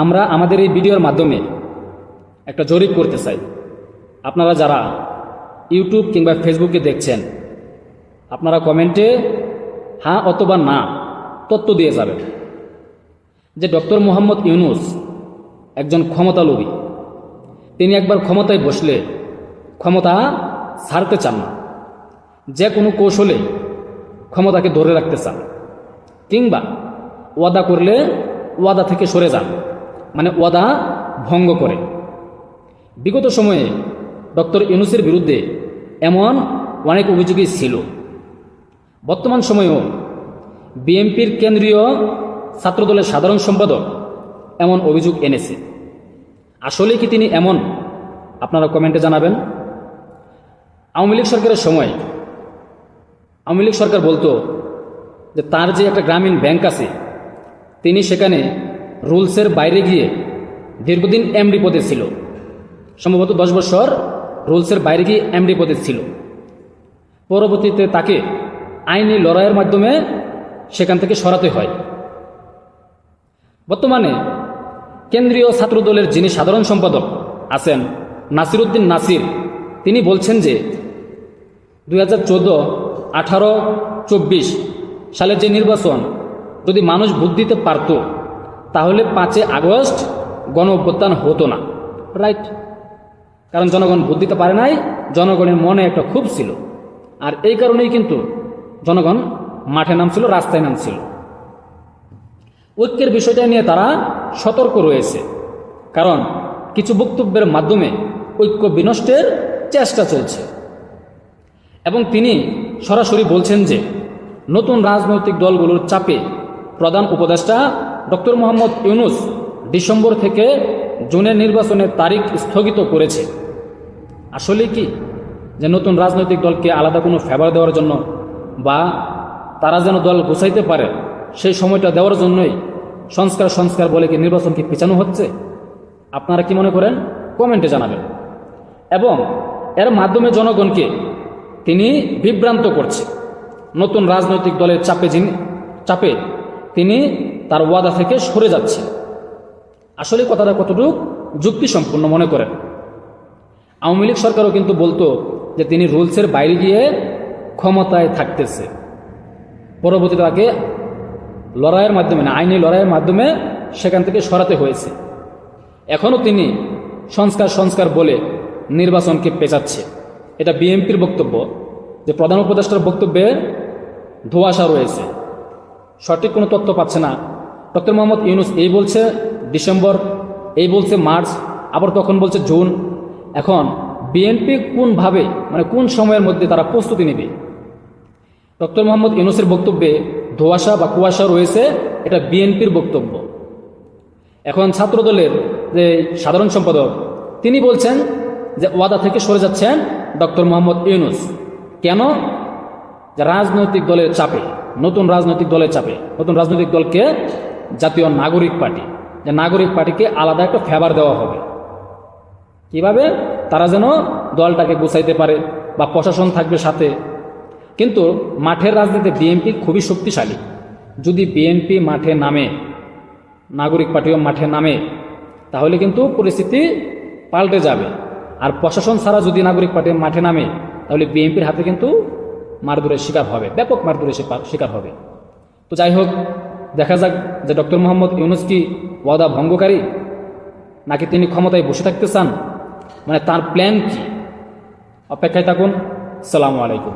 আমরা আমাদের এই ভিডিওর মাধ্যমে একটা জরিপ করতে চাই। আপনারা যারা ইউটিউব কিংবা ফেসবুকে দেখছেন, আপনারা কমেন্টে হ্যাঁ অথবা না তত্ত্ব দিয়ে যাবেন। যে ডক্টর মোহাম্মদ ইউনুস একজন ক্ষমতালোভী তিনি একবার ক্ষমতায় বসলে ক্ষমতা ছাড়তে চান না। যে কোনো কৌশলে ক্ষমতাকে ধরে রাখতে চান, কিংবা ওয়াদা করলে ওয়াদা থেকে সরে যান। মানে ওয়াদা ভঙ্গ করে। বিগত সময়ে ডক্টর ইউনুসের বিরুদ্ধে এমন অনেক অভিযোগই ছিল। বর্তমান সময়েও বিএনপির কেন্দ্রীয় ছাত্রদলের সাধারণ সম্পাদক এমন অভিযোগ এনেছে। আসলে কি তিনি এমন? আপনারা কমেন্টে জানাবেন। আওয়ামী লীগ সরকারের সময় আওয়ামী লীগ সরকার বলতো যে তার যে একটা গ্রামীণ ব্যাংক আছে, তিনি সেখানে রুলসের বাইরে গিয়ে দীর্ঘদিন এমডি পদে ছিল। সম্ভবত দশ বছর রুলসের বাইরে গিয়ে এমডি পদে ছিল। পরবর্তীতে তাকে আইনি লড়াইয়ের মাধ্যমে সেখান থেকে সরাতে হয়। বর্তমানে কেন্দ্রীয় ছাত্রদলের যিনি সাধারণ সম্পাদক আছেন নাসিরুদ্দিন নাসির, তিনি বলছেন যে দুই হাজার চোদ্দ আঠারো চব্বিশ সালের যে নির্বাচন, যদি মানুষ ভোট দিতে পারত তাহলে পাঁচে আগস্ট গণ অভ্যুত্থান হতো না। রাইট কারণ জনগণ ভোট দিতে পারে নাই, জনগণের মনে একটা ক্ষোভ ছিল। আর এই কারণেই কিন্তু জনগণ মাঠে নামছিল, রাস্তায় নামছিল। ঐক্যের বিষয়টা নিয়ে তারা সতর্ক রয়েছে। কারণ কিছু বক্তব্যের মাধ্যমে ঐক্য বিনষ্টের চেষ্টা চলছে। এবং তিনি সরাসরি বলছেন যে, নতুন রাজনৈতিক দলগুলোর চাপে প্রধান উপদেষ্টা ডক্টর মোহাম্মদ ইউনুস ডিসেম্বর থেকে জুনের নির্বাচনের তারিখ স্থগিত করেছে। আসলে কি যে নতুন রাজনৈতিক দলকে আলাদা কোনো ফেভার দেওয়ার জন্য বা তারা যেন দল গুছাইতে পারে সেই সময়টা দেওয়ার জন্যই সংস্কার সংস্কার বলে কি নির্বাচন কি পেছানো হচ্ছে? আপনারা কি মনে করেন? কমেন্টে জানাবেন। এবং এর মাধ্যমে জনগণকে তিনি বিভ্রান্ত করছে। নতুন রাজনৈতিক দলের চাপে যিনি চাপে তিনি তার ওয়াদা থেকে সরে যাচ্ছে। আসলে কথাটা কতটুকু যুক্তিসম্পন্ন মনে করেন। আওয়ামী লীগ সরকারও কিন্তু বলতো যে তিনি রুলসের বাইরে গিয়ে ক্ষমতায় থাকতেছে। পরবর্তীতে তাকে লড়াইয়ের মাধ্যমে, না, আইনি লড়াইয়ের মাধ্যমে সেখান থেকে সরাতে হয়েছে। এখনও তিনি সংস্কার সংস্কার বলে নির্বাচনকে পেঁচাচ্ছে। এটা বিএনপির বক্তব্য যে প্রধান উপদেষ্টার বক্তব্যে ধোঁয়াশা রয়েছে। সঠিক কোনো তথ্য পাচ্ছে না। ডক্টর মোহাম্মদ ইউনুস এই বলছে ডিসেম্বর, এই বলছে মার্চ, আবার তখন বলছে জুন। এখন বিএনপি কোনভাবে মানে কোন সময়ের মধ্যে তারা প্রস্তুতি নেবে? ডক্টর মোহাম্মদ ইউনুসের বক্তব্যে ধোয়াশা বা কুয়াশা রয়েছে, এটা বিএনপির বক্তব্য। এখন ছাত্রদলের যে সাধারণ সম্পাদক, তিনি বলছেন যে ওয়াদা থেকে সরে যাচ্ছেন ডক্টর মোহাম্মদ ইউনুস। কেন? রাজনৈতিক দলের চাপে, নতুন রাজনৈতিক দলের চাপে। নতুন রাজনৈতিক দলকে জাতীয় নাগরিক পার্টি। যে নাগরিক পার্টিকে আলাদা একটা ফেভার দেওয়া হবে। কীভাবে? তারা যেন দলটাকে গুছাইতে পারে বা প্রশাসন থাকবে সাথে। কিন্তু মাঠের রাজনীতিতে বিএনপি খুবই শক্তিশালী। যদি বিএনপি মাঠে নামে, নাগরিক পার্টিও মাঠে নামে, তাহলে কিন্তু পরিস্থিতি পাল্টে যাবে। আর প্রশাসন ছাড়া যদি নাগরিক পার্টি মাঠে নামে, তাহলে বিএনপির হাতে কিন্তু মারধরের শিকার হবে। ব্যাপক মারধরের শিকার- শিকার হবে। তো যাই হোক দেখা যাক যে ডক্টর মোহাম্মদ ইউনুস কি ওয়াদা ভঙ্গকারী, নাকি তিনি ক্ষমতায় বসে থাকতে চান? মানে তার প্ল্যান কি? অপেক্ষায় থাকুন। সালামু আলাইকুম।